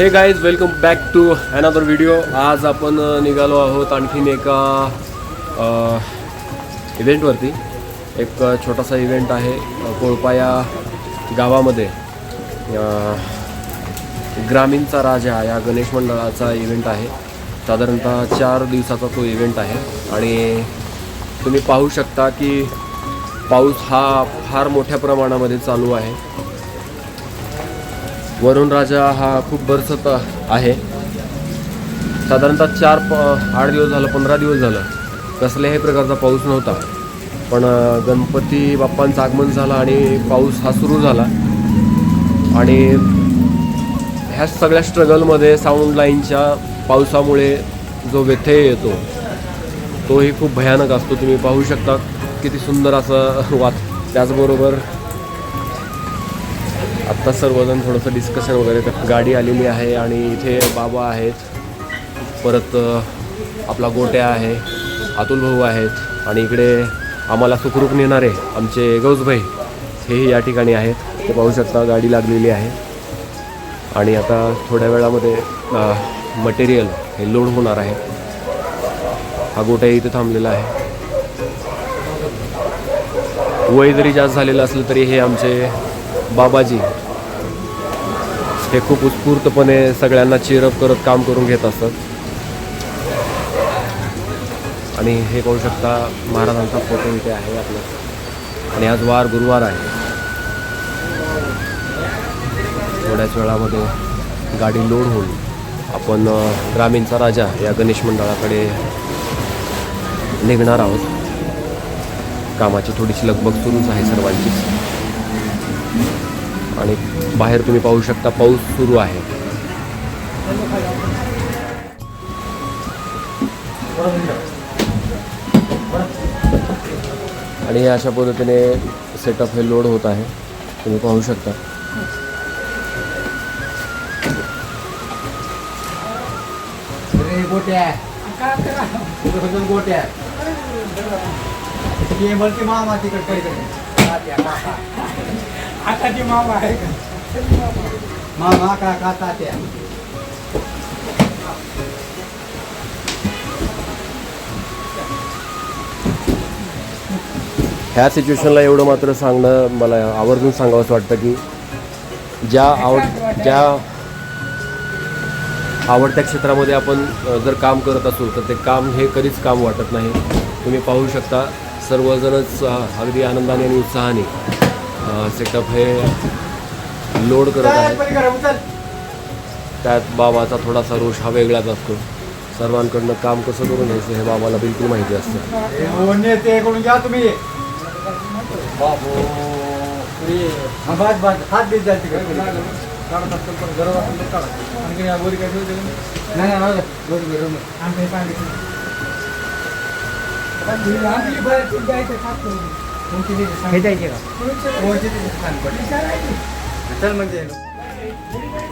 Hey guys welcome back to another video आज आपण निघालो आहोत आणखीन एका इव्हेंटवरती एक छोटासा इव्हेंट आहे कोळपा या गावामध्ये. ग्रामीणचा राजा या गणेश मंडळाचा इव्हेंट आहे. साधारणतः चार दिवसाचा तो इव्हेंट आहे. आणि तुम्ही पाहू शकता की पाऊस हा फार मोठ्या प्रमाणामध्ये चालू आहे. वरुण राजा हा खूप बरसत आहे. साधारणतः चार प आठ दिवस झालं पंधरा दिवस झालं. कसल्याही प्रकारचा पाऊस नव्हता. पण गणपती बाप्पांचं आगमन झालं आणि पाऊस हा सुरू झाला. आणि ह्या सगळ्या स्ट्रगलमध्ये साऊंड लाईनच्या पावसामुळे जो व्यथय येतो तोही खूप भयानक असतो. तुम्ही पाहू शकता किती सुंदर असं वात. त्याचबरोबर आत्ता सर्वजण थोडंसं डिस्कशन वगैरे गाडी आलेली आहे आणि इथे बाबा आहेत. परत आपला गोट्या आहे अतुल भाऊ आहेत आणि इकडे आम्हाला सुखरूप नेणारे आमचे गौसभाई हेही या ठिकाणी आहेत. ते पाहू शकता गाडी लागलेली आहे. आणि आता थोड्या वेळामध्ये मटेरियल हे लोड होणार आहे. हा गोट्या इथे थांबलेला आहे. वय जरी जास्त झालेलं असलं तरी हे आमचे बाबाजी हे खूप उत्स्फूर्तपणे सगळ्यांना चिरप करत काम करून घेत असतात. आणि हे करू शकता महाराजांचा फोटो इथे आहे आपला. आणि आज वार गुरुवार आहे. थोड्याच वेळामध्ये गाडी लोड होऊन आपण ग्रामीणचा राजा या गणेश मंडळाकडे निघणार आहोत. कामाची थोडीशी लगबग सुरूच आहे सर्वांची आणि बाहेर तुम्ही पाहू शकता, पाऊस सुरू आहे. आणि अशा पद्धतीने सेटअप हे लोड होत आहे. तुम्ही पाहू शकता. गोट्या. बोलते मामा आहे का? मामा काका तात्या. ह्या सिच्युएशनला एवढं मात्र सांगणं मला आवर्जून सांगावंसं वाटतं की ज्या आवड ज्या आवडत्या क्षेत्रामध्ये आपण जर काम करत असू तर ते काम हे कधीच काम वाटत नाही. तुम्ही पाहू शकता सर्वजणच अगदी आनंदाने आणि उत्साहाने सेटअप हे लोड करत आहे त्यात बाबाचा थोडासा रोष हा वेगळाच असतो सर्वांकडनं काम कसं करून घ्यायचं हे बाबाला बिलकुल माहिती असतं हे हो, हा? नाही हे द्यायचे का म्हणजे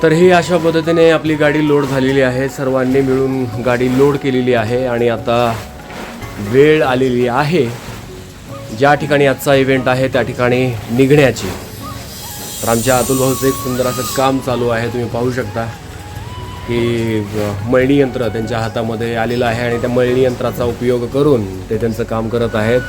तर ही अशा पद्धतीने आपली गाडी लोड झालेली आहे. सर्वांनी मिळून गाडी लोड केलेली आहे आणि आता वेळ आलेली आहे. ज्या ठिकाणी आजचा इव्हेंट आहे त्या ठिकाणी निघण्याची. तर आमच्या अतुल भाऊचं एक सुंदर असं काम चालू आहे. तुम्ही पाहू शकता की मळणी यंत्र त्यांच्या हातामध्ये आलेलं आहे आणि त्या मळणी यंत्राचा उपयोग करून ते त्यांचं काम करत आहेत.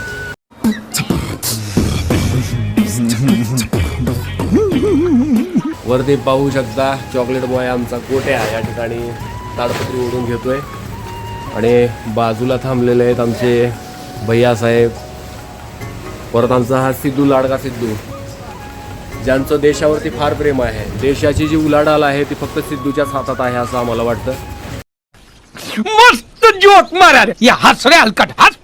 वरती पाहू शकता चॉकलेट बॉय आमचा कोट्या या ठिकाणी ताडपत्री ओढून घेतोय. आणि बाजूला थांबलेले आहेत आमचे भैया साहेब. परत आमचा हा सिद्धू लाडका सिद्धू. ज्यांचं देशावरती फार प्रेम आहे. देशाची जी उलाढाल आहे ती फक्त सिद्धूच्याच हातात आहे असं आम्हाला वाटतं. मस्त जोक या हलकट हस.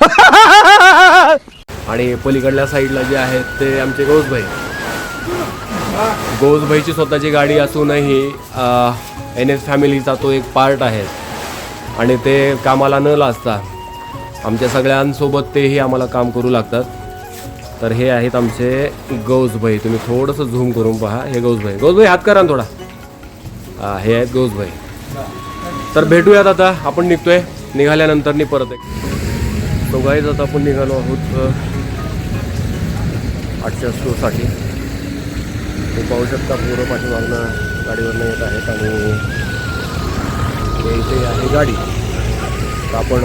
आणि पलीकडल्या साईडला जे आहेत ते आमचे गौसभाई गौसभाईची स्वतःची गाडी असूनही एन एस फॅमिलीचा तो एक पार्ट आहे. आणि ते कामाला न लाजता आमच्या सगळ्यांसोबत तेही आम्हाला काम करू लागतात. तर हे आहेत आमचे गौजभाई तुम्ही थोडंसं झूम करून पहा. हे गौजभाई गौजभाई हात करा ना थोडा. हे आहेत गौजभाई तर भेटूयात आता. आपण निघतोय. निघाल्यानंतर परत एक. तो गाईज आता आपण निघालो आहोत आठच्या आठच्या शोसाठी पाहू शकता पोरं पाठीमागनं गाडीवरनं येत आहेत आणि हे इथे आहे गाडी. तर आपण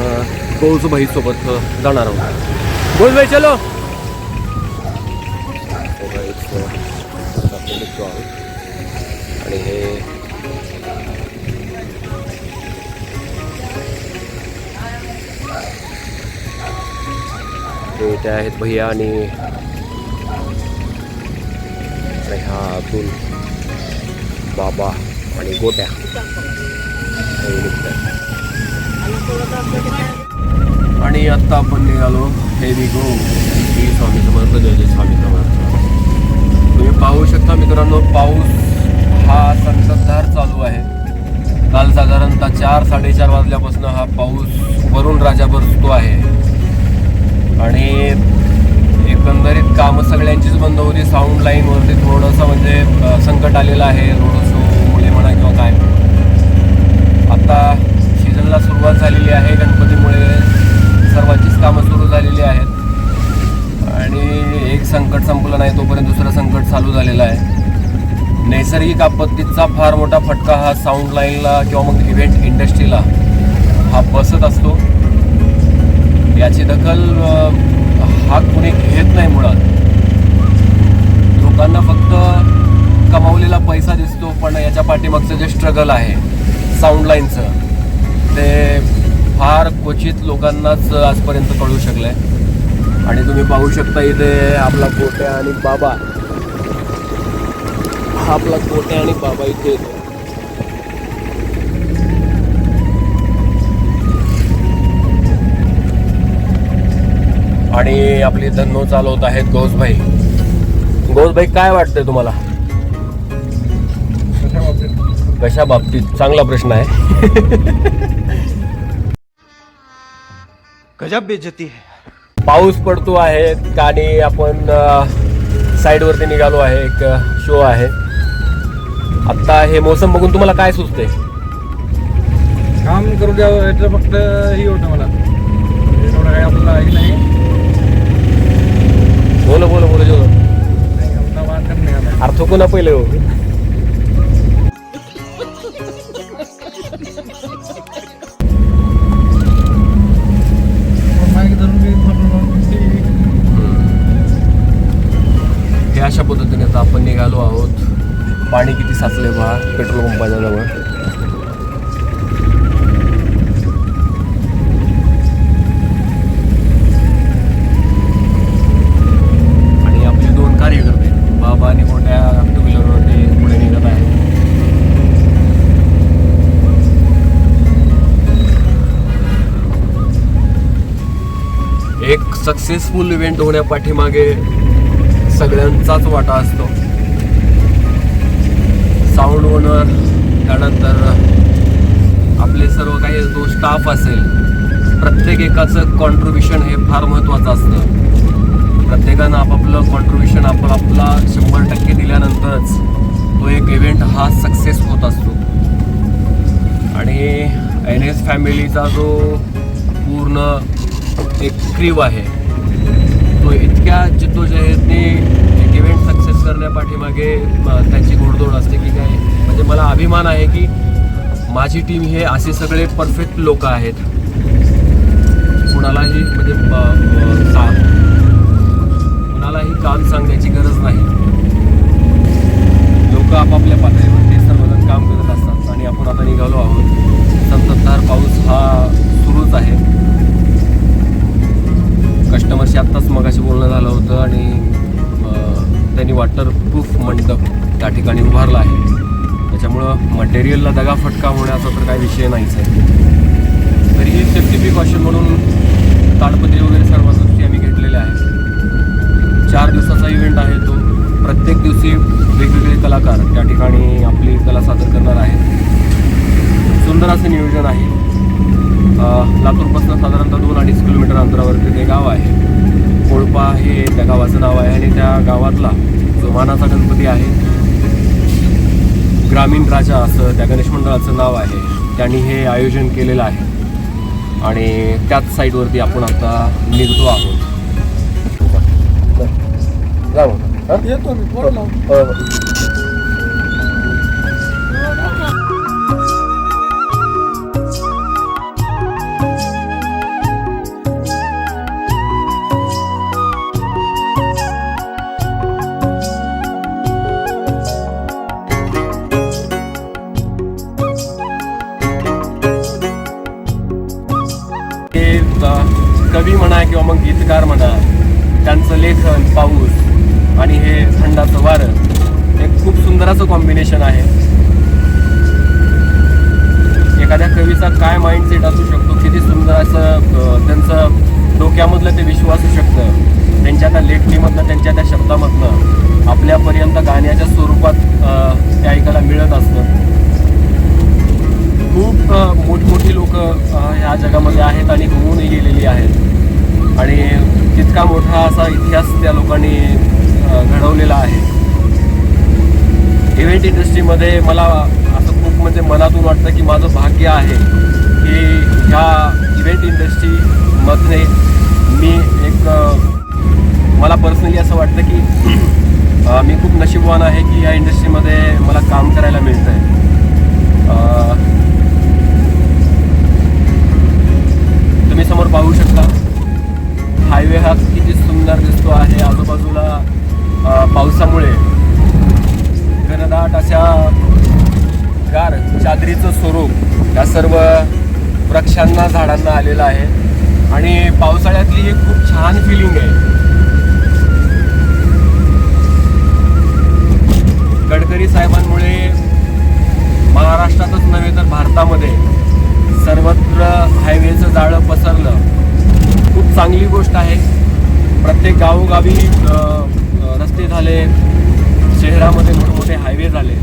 कौज भाईसोबत जाणार आहोत. बोल भाई चलो! हो निघतो आहोत. आणि हे ते इथे आहेत भैया आणि आणि हा अतुल बाबा आणि गोट्या. आणि आत्ता आपण निघालो हे गो श्री स्वामी समर्थ जय जय स्वामी समर्थ. तुम्ही पाहू शकता मित्रांनो पाऊस हा संततधार चालू आहे. काल साधारणतः चार साडेचार वाजल्यापासून हा पाऊस वरून राजा बरसतो आहे. आणि एकंदरीत कामं सगळ्यांचीच बंद होती. साऊंड लाईनवरती थोडंसं म्हणजे संकट आलेलं आहे. रोड शोमुळे म्हणा किंवा काय. आता सीझनला सुरुवात झालेली आहे. गणपतीमुळे सर्वांचीच कामं सुरू झालेली आहेत. आणि एक संकट संपलं नाही तोपर्यंत दुसरं संकट चालू झालेलं आहे. नैसर्गिक आपत्तीचा फार मोठा फटका हा साऊंड लाईनला किंवा मग इव्हेंट इंडस्ट्रीला हा बसत असतो. याची दखल भाग कुणी घेत नाही मुळात. लोकांना फक्त कमावलेला पैसा दिसतो पण याच्या पाठीमागचं जे स्ट्रगल आहे साऊंड लाईनचं ते फार क्वचित लोकांनाच आजपर्यंत कळू शकलं आहे आणि तुम्ही पाहू शकता इथे आपला गोट्या आणि बाबा. हा आपला गोट्या आणि बाबा इथे आपली धन्नो चालवत आहेत घोषभाई घोषभाई काय वाटतंय तुम्हाला? कशा बाबतीत? चांगला प्रश्न आहे. गजब बेइज्जती है। पाऊस पडतो आहे आणि आपण साईडवरती निघालो आहे. एक शो आहे. आत्ता हे मोसम बघून तुम्हाला काय सुचते काम करू द्यावं याचं फक्त ही होतं मला. एवढं काही आपल्याला नाही. बोल बोल बोल जो. अर्थ कोणा पहिले हो. हे अशा पद्धतीने आता आपण निघालो आहोत पाणी किती साचले पहा पेट्रोल पंपाच्या जवळ सक्सेसफुल इव्हेंट होण्यापाठीमागे सगळ्यांचाच वाटा असतो. साऊंड ओनर त्यानंतर आपले सर्व काही जो स्टाफ असेल प्रत्येक एकाचं कॉन्ट्रीब्युशन हे फार महत्त्वाचं असतं. प्रत्येकानं आपापलं कॉन्ट्रीब्युशन आपण आपला शंभर टक्के दिल्यानंतरच तो एक इव्हेंट हा सक्सेस होत असतो. आणि एन एस फॅमिलीचा जो पूर्ण एक क्रीव आहे. तो इतक्या जिद्दोजहदने एक इव्हेंट सक्सेस करण्यापाठीमागे त्यांची त्याची असते की काय? म्हणजे मला अभिमान आहे की माझी टीम हे असे सगळे परफेक्ट लोक आहेत. कुणालाही म्हणजे कुणालाही काम सांगण्याची गरज नाही. लोक आपापल्या पातळीवरती सर्वजण काम करत असतात. आणि आपण आता निघालो आहोत. संततधार पाऊस त्यांनी वॉटरप्रूफ मंडप त्या ठिकाणी उभारला आहे. त्याच्यामुळं मटेरियलला दगाफटका होण्याचा तर काही विषय नाहीच आहे तरीही सेफ्टी प्रिकॉशन म्हणून ताडपत्री वगैरे सर्व गोष्टी आम्ही घेतलेल्या आहेत. चार दिवसाचा इव्हेंट आहे तो. प्रत्येक दिवशी वेगवेगळे कलाकार त्या ठिकाणी आपली कला सादर करणार आहेत. सुंदर असं नियोजन आहे. लातूरपासून साधारणतः दोन अडीच किलोमीटर अंतरावरती ते गाव आहे. कोळपा हे त्या गावाचं नाव आहे आणि त्या गावातला मानाचा गणपती आहे. ग्रामीण राजा असं त्या गणेश मंडळाचं नाव आहे. त्यांनी हे आयोजन केलेलं आहे. आणि त्याच साईडवरती आपण आता निघतो आहोत. येतो मग गीतकार म्हणा त्यांचं लेखन पाऊस आणि हे थंडाचं वारं हे खूप सुंदर असं कॉम्बिनेशन आहे. एखाद्या कवीचा काय माइंडसेट असू शकतो किती सुंदर असं त्यांचं डोक्यामधलं ते विश्व असू शकतं. त्यांच्या त्या लेखणीमधनं त्यांच्या त्या शब्दामधनं आपल्यापर्यंत गाण्याच्या स्वरूपात ते ऐकायला मिळत असतं. खूप मोठमोठी लोक ह्या जगामध्ये आहेत आणि होऊनही गेलेली आहेत. आणि तितका मोठा असा इतिहास त्या लोकांनी घडवलेला आहे. इव्हेंट इंडस्ट्रीमध्ये मला असं खूप म्हणजे मनातून वाटतं की माझं भाग्य आहे की ह्या इव्हेंट इंडस्ट्रीमध्ये मी एक मला पर्सनली असं वाटतं की मी खूप नशीबवान आहे की या इंडस्ट्रीमध्ये मला काम करायला मिळतं आहे पावसामुळे घनदाट अशा गार चादरीचं स्वरूप या सर्व वृक्षांना झाडांना आलेलं आहे. आणि पावसाळ्यातली ही खूप छान फिलिंग आहे. गडकरी साहेबांमुळे महाराष्ट्रातच नव्हे तर भारतामध्ये सर्वत्र हायवेचं जाळं पसरलं. खूप चांगली गोष्ट आहे. प्रत्येक गावोगावी रस्ते झाले शहरामध्ये मोठमोठे हायवे झाले.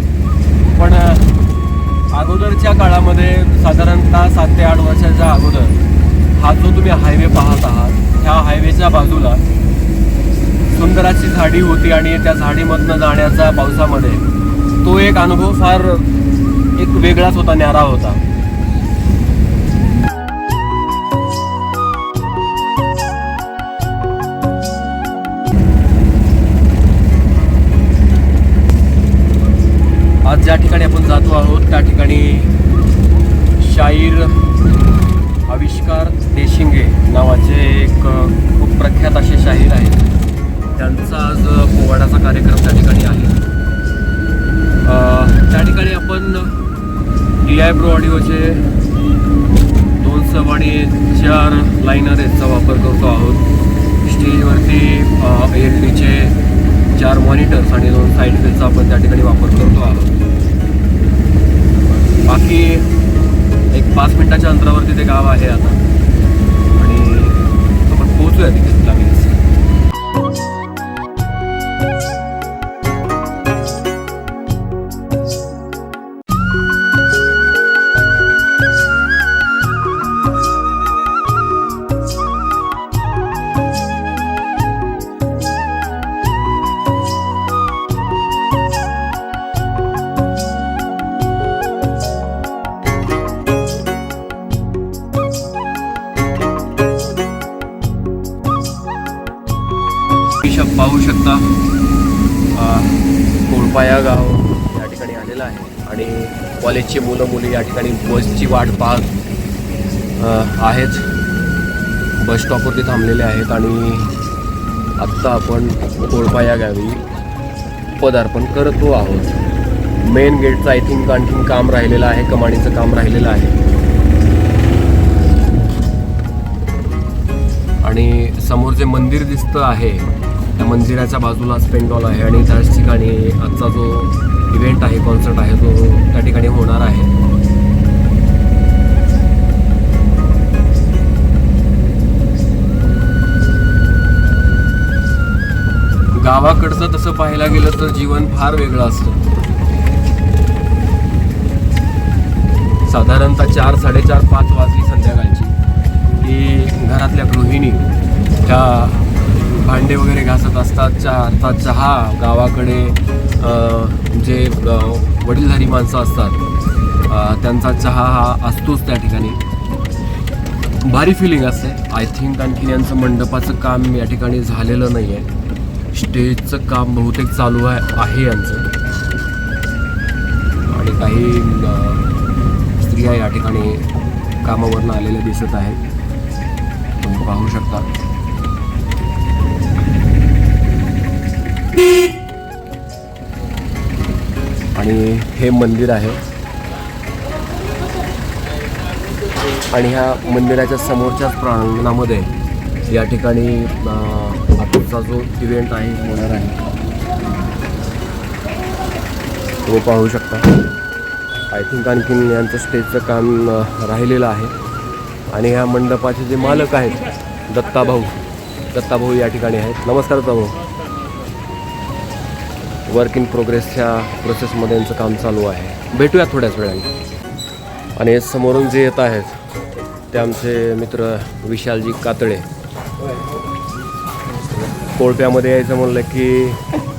पण अगोदरच्या काळामध्ये साधारणतः सात ते आठ वर्षाच्या अगोदर हा जो तुम्ही हायवे पाहत आहात ह्या हायवेच्या बाजूला सुंदराची झाडी होती आणि त्या झाडीमधनं जाण्याचा पावसामध्ये तो एक अनुभव फार एक वेगळाच होता न्यारा होता. आविष्कार देशिंगे नावाचे एक खूप प्रख्यात असे शाहीर आहेत. त्यांचा आज पोवाडाचा कार्यक्रम त्या ठिकाणी आहे. त्या ठिकाणी आपण डी आय प्रो ऑडिओचे दोन सब आणि चार लाईनर याचा वापर करतो आहोत. स्टेजवरती एल डीचे चार मॉनिटर्स आणि दोन साईड फेलचा आपण त्या ठिकाणी वापर करतो आहोत. बाकी पाच मिनिटाच्या अंतरावरती ते गाव आहे आता. आणि आपण पोहोचूया तिथे लागेल पाहू शकता. कोळपाया गाव या ठिकाणी आलेलं आहे. आणि कॉलेजची मुलं मुली या ठिकाणी बसची वाट पाहत आहेत. बस स्टॉपवरती थांबलेले आहेत आणि आत्ता आपण कोळपाया गावी पदार्पण करतो आहोत. मेन गेटचं आय थिंक आणखीन काम राहिलेलं आहे कमानीचं काम राहिलेलं आहे. आणि समोर जे मंदिर दिसतं आहे त्या मंदिराच्या बाजूला स्पेंडॉल आहे. आणि त्याच ठिकाणी आजचा जो इव्हेंट आहे कॉन्सर्ट आहे तो त्या ठिकाणी होणार आहे. गावाकडचं तसं पाहायला गेलं तर जीवन फार वेगळं असतं. साधारणतः चार साडेचार पाच वाजली संध्याकाळची. की घरातल्या गृहिणी त्या भांडे वगैरे घासत असतात. चहा अर्थात चहा गावाकडे जे वडीलधारी माणसं असतात त्यांचा चहा हा असतोच त्या ठिकाणी. भारी फिलिंग असते. आय थिंक आणखीन यांचं मंडपाचं काम या ठिकाणी झालेलं नाही आहे स्टेजचं काम बहुतेक चालू आहे आहे यांचं. आणि काही स्त्रिया या ठिकाणी कामावरनं आलेल्या दिसत आहेत. तुम्ही पाहू शकता. आणि हे मंदिर आहे. आणि ह्या मंदिराच्या समोरच्याच प्रांगणामध्ये या ठिकाणी अं, आजचा जो इव्हेंट आहे होणार आहे. तो पाहू शकता. आय थिंक आणखीन यांचं स्टेजचं काम राहिलेलं आहे. आणि ह्या मंडपाचे जे मालक आहेत दत्ताभाऊ. दत्ताभाऊ या ठिकाणी आहेत. नमस्कार दत्ताभाऊ. वर्क इन प्रोग्रेसच्या प्रोसेसमध्ये यांचं काम चालू आहे. भेटूया थोड्याच वेळाने. आणि समोरून जे येत आहेत ते आमचे मित्र विशालजी कातळे कोळप्यामध्ये यायचं म्हणलं की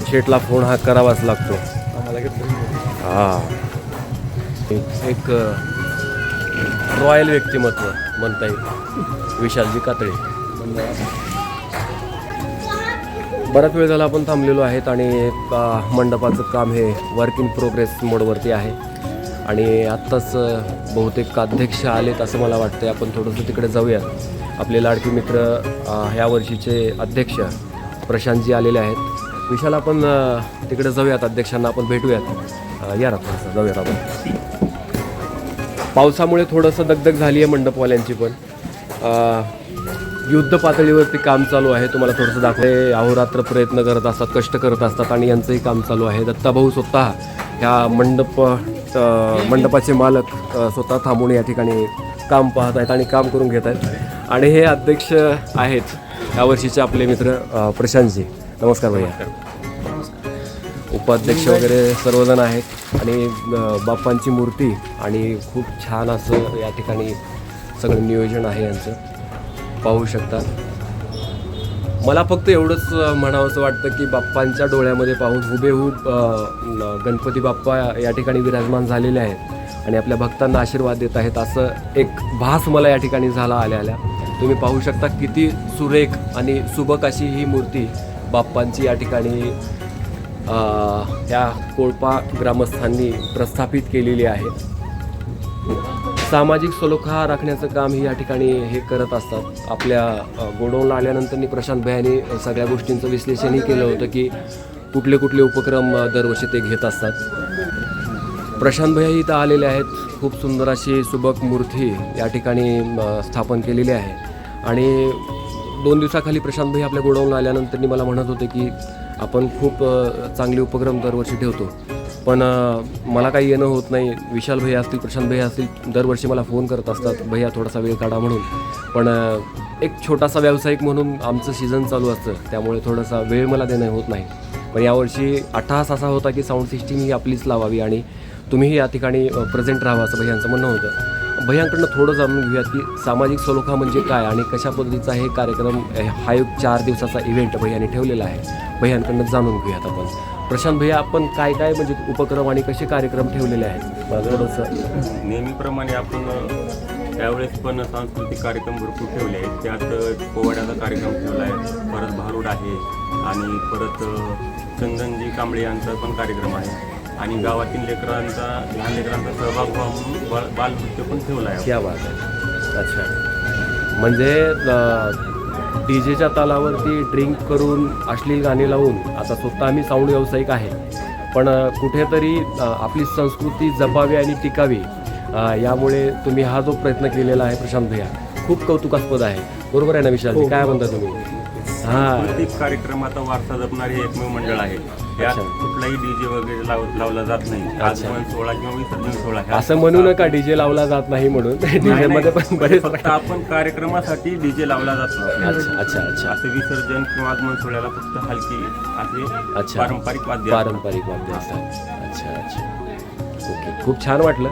शेटला फोन हा करावाच लागतो. हां. एक- एक रॉयल व्यक्तिमत्व म्हणता येईल. विशालजी कातळे बराच वेळ झाला आपण थांबलेलो आहेत आणि मंडपाचं काम हे वर्क इन प्रोग्रेस मोडवरती आहे. आणि आत्ताच बहुतेक अध्यक्ष आलेत असं मला वाटतं आपण थोडंसं तिकडे जाऊयात. आपले लाडके मित्र ह्या वर्षीचे अध्यक्ष प्रशांतजी आलेले आहेत. विशाल आपण तिकडे जाऊयात. अध्यक्षांना आपण भेटूयात. या ना थोडंसं. जाऊयात आपण. पावसामुळे थोडंसं दगदग झाली आहे मंडपवाल्यांची पण. युद्ध पातळीवरती काम चालू आहे तुम्हाला थोडंसं दाखवले अहोरात्र प्रयत्न करत असतात कष्ट करत असतात आणि यांचंही काम चालू आहे. दत्ताभाऊ स्वतः ह्या मंडप मंडपाचे मालक स्वतः थांबून या ठिकाणी काम पाहत आहेत आणि काम करून घेत आहेत. आणि हे अध्यक्ष आहेत यावर्षीचे आपले मित्र प्रशांतजी. नमस्कार भैया. उपाध्यक्ष वगैरे सर्वजण आहेत आणि बाप्पांची मूर्ती आणि खूप छान असं या ठिकाणी सगळं नियोजन आहे यांचं. पाहू शकता मला फक्त एवढंच म्हणावंसं वाटतं की बाप्पांच्या डोळ्यामध्ये पाहून हुबेहूब गणपती बाप्पा या ठिकाणी विराजमान झालेले आहेत आणि आपल्या भक्तांना आशीर्वाद देत आहेत असं एक भास मला या ठिकाणी झाला आल्या आल्या. तुम्ही पाहू शकता किती सुरेख आणि सुबक अशी ही मूर्ती बाप्पांची या ठिकाणी या कोळपा ग्रामस्थांनी प्रस्थापित केलेली आहे. सामाजिक सलोखा राखण्याचं काम ही या ठिकाणी हे करत असतात. आपल्या गोडाऊनला आल्यानंतर प्रशांत भयाने सगळ्या गोष्टींचं विश्लेषणही केलं होतं की कुठले कुठले उपक्रम दरवर्षी ते घेत असतात. प्रशांत भैया इथं आलेले आहेत. खूप सुंदर अशी सुबक मूर्ती या ठिकाणी स्थापन केलेली आहे. आणि दोन दिवसाखाली प्रशांत भाई आपल्या गोडाऊनला आल्यानंतर मला म्हणत होते की आपण खूप चांगले उपक्रम दरवर्षी ठेवतो. पण मला काही येणं होत नाही. विशाल भैया असतील प्रशांत भैया असतील दरवर्षी मला फोन करत असतात भैया थोडासा वेळ काढा म्हणून. पण एक छोटासा व्यावसायिक म्हणून आमचं सीझन चालू असतं. त्यामुळे थोडासा वेळ मला देणं होत नाही. पण यावर्षी अट्टहास असा होता की साऊंड सिस्टीम ही आपलीच लावावी आणि तुम्हीही या ठिकाणी प्रेझेंट राहावं असं भैयांचं म्हणणं होतं. भैयांकडनं थोडं जाणून घेऊयात की सामाजिक सलोखा म्हणजे काय आणि कशा पद्धतीचा हे कार्यक्रम हा एक चार दिवसाचा इव्हेंट भैयाने ठेवलेला आहे. भैयांकडनं जाणून घेऊयात आपण. प्रशांत भैया आपण काय काय म्हणजे उपक्रम आणि कसे कार्यक्रम ठेवलेले आहेत? थोडंसं नेहमीप्रमाणे आपण त्यावेळेस पण सांस्कृतिक कार्यक्रम भरपूर ठेवले आहेत. त्यात पोवाड्याचा कार्यक्रम ठेवला आहे. परत भारूड आहे आणि परत चंदनजी कांबळे यांचा पण कार्यक्रम आहे. आणि गावातील लेकरांचा लहान लेकरांचा सहभाग व्हावा म्हणून बाल बालनृत्य पण ठेवला आहे. क्या बात आहे. अच्छा. म्हणजे डी जेच्या तालावरती ड्रिंक करून अश्लील गाणी लावून आता स्वतः आम्ही साऊंड व्यावसायिक आहे. पण कुठेतरी आपली संस्कृती जपावी आणि टिकावी यामुळे तुम्ही हा जो प्रयत्न केलेला आहे प्रशांत भैया खूप कौतुकास्पद आहे. बरोबर आहे ना विशाल काय म्हणता तुम्ही? हां सांस्कृतिक कार्यक्रमाचा वारसा जपणारे हे एकमेव मंडळ आहे. कुठलाही डीजे वगैरे लाव लावला जात नाही. आगमन सोहळा किंवा विसर्जन सोहळा ह्या असं म्हणू नका डीजे लावला जात नाही म्हणून. डीजे मध्ये पण बरेच फक्त आपण कार्यक्रमासाठी डीजे लावला जातो अच्छा अच्छा अच्छा. असं विसर्जन किंवा आगमन सोहळ्याला फक्त हलकी असे अच्छा. पारंपरिक वाद्य असतात. पारंपरिक वाद्य असतात. अच्छा अच्छा. ओके. खूप छान वाटलं.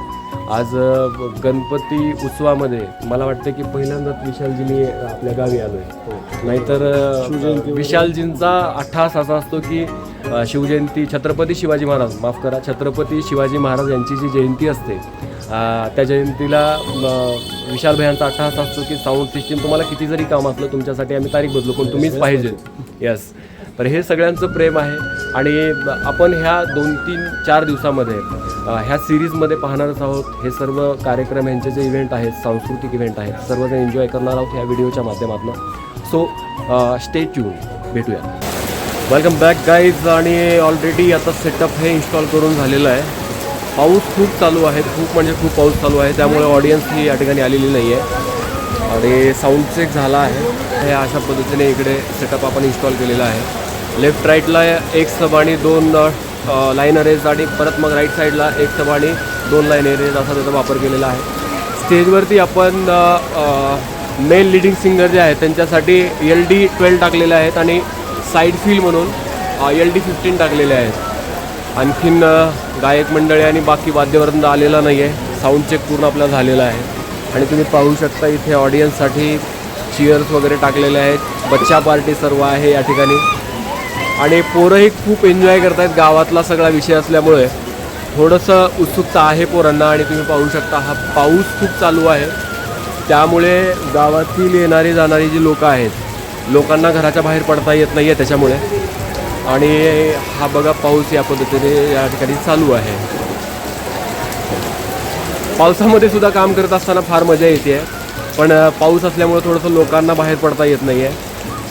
आज अ, गणपती उत्सवामध्ये मला वाटतं की पहिल्यांदाच विशालजींनी आपल्या गावी आलोय. नाहीतर अ, विशालजींचा अट्ठास असा असतो की शिवजयंती छत्रपती शिवाजी महाराज माफ करा छत्रपती शिवाजी महाराज यांची जी जयंती असते त्या जयंतीला विशाल भयांचा अट्ठास असतो की साऊंड सिस्टीम तुम्हाला किती जरी काम असलं तुमच्यासाठी आम्ही तारीख बदलू पण तुम्हीच पाहिजे. यस तर हे सगळ्यांचं प्रेम आहे आणि आपण ह्या दोन तीन चार दिवसामध्ये ह्या सिरीजमध्ये पाहणारच आहोत. हे सर्व कार्यक्रम यांचे जे इव्हेंट आहेत सांस्कृतिक इव्हेंट आहेत सर्वजण एन्जॉय करणार आहोत ह्या व्हिडिओच्या माध्यमातून. सो स्टे ट्यून भेटूया. वेलकम बॅक गाईज आणि ऑलरेडी आता सेटअप हे इन्स्टॉल करून झालेलं आहे. पाऊस खूप चालू आहे. खूप म्हणजे खूप पाऊस चालू आहे. त्यामुळे ऑडियन्स ही या ठिकाणी आलेली नाही आहे आणि साऊंड चेक झाला आहे. हे अशा पद्धतीने इकडे सेटअप आपण इन्स्टॉल केलेला आहे. लेफ्ट राईटला एक सब आणि दोन लाईन अरेज आणि परत मग राईट साईडला एक सब आणि दोन लाईन अरेज असा त्याचा वापर केलेला आहे. स्टेजवरती आपण मेल लिडिंग सिंगर जे आहेत त्यांच्यासाठी एल डी ट्वेल्व टाकलेले आहेत आणि साईड फील म्हणून एल डी फिफ्टीन टाकलेले आहेत. आणखीन गायक मंडळी आणि बाकी वाद्यवृंद आलेला नाही आहे साऊंड चेक पूर्ण आपला झालेला आहे. आणि तुम्ही पाहू शकता इथे ऑडियन्ससाठी चिअर्स वगैरे टाकलेले आहेत. बच्चा पार्टी सर्व आहे या ठिकाणी. आणि पोरंही खूप एन्जॉय करत आहेत गावातला सगळा विषय असल्यामुळे थोडंसं उत्सुकता आहे पोरांना. आणि तुम्ही पाहू शकता हा पाऊस खूप चालू आहे. त्यामुळे गावातील येणारी जाणारी जी लोकं आहेत लोकांना घराच्या बाहेर पडता येत नाही आहे त्याच्यामुळे. आणि हा बघा पाऊस या पद्धतीने या ठिकाणी चालू आहे. पावसामध्ये सुद्धा काम करत असताना फार मजा येते. पण पाऊस असल्यामुळे थोडंसं लोकांना बाहेर पडता येत नाही आहे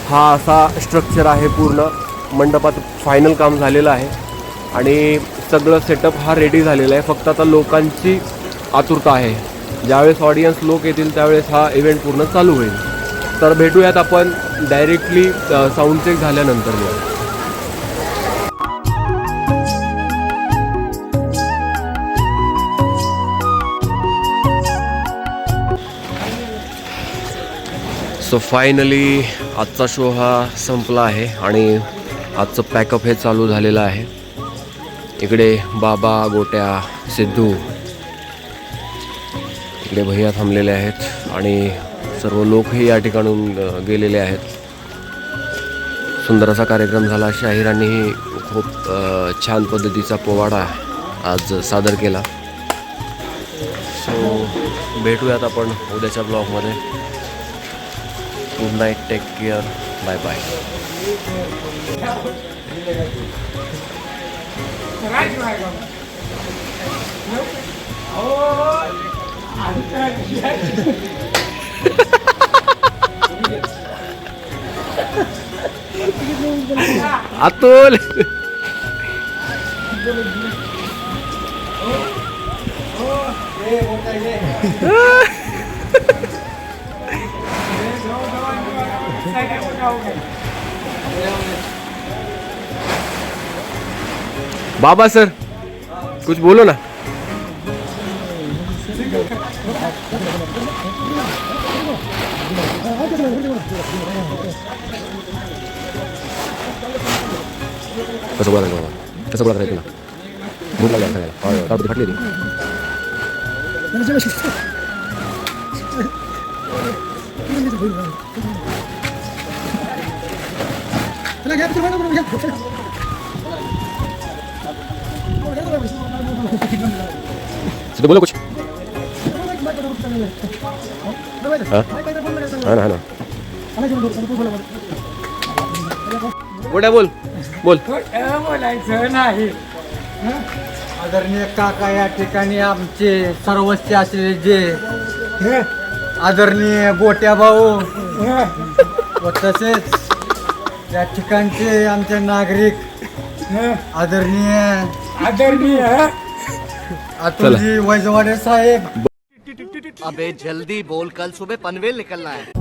हा असा स्ट्रक्चर आहे पूर्ण. मंडपात फायनल काम झालेलं आहे. आणि सगळं सेटअप हा रेडी झालेला आहे. फक्त आता लोकांची आतुरता आहे. ज्यावेळेस ऑडियन्स लोक येतील त्यावेळेस हा इव्हेंट पूर्ण चालू होईल. तर भेटूयात आपण डायरेक्टली साऊंड चेक झाल्यानंतर. सो फायनली आजचा शो हा संपला आहे आणि आजचं पॅकअप हे चालू झालेलं आहे. इकडे बाबा गोट्या सिद्धू इकडे भैया थांबलेले आहेत आणि सर्व लोकही या ठिकाणून गेलेले आहेत. सुंदर असा कार्यक्रम झाला. शाहिरांनीही खूप छान पद्धतीचा पोवाडा आज सादर केला. सो भेटूयात आपण उद्याच्या ब्लॉगमध्ये. Good night take care bye bye. Atul. Baba sir कुछ बोलो ना. कसं बोला बाबा कसं बोला करायचं तुला भूक लागली सगळ्याला होय. फाटली ती सिद्धू बोलो कुछ हाँ हाँ ना हाँ ना बोल बोल. खोटं बोलायचं नाही. आदरणीय काका या ठिकाणी आमचे सर्वस्व असलेले जे आदरणीय गोट्या भाऊ व तसेच या ठिकाणचे आमचे नागरिक आदरणीय आदरणीय. अतुलजी वैजवाडे साहेब. अबे जल्दी बोल कल सुबह पनवेल निकलना है।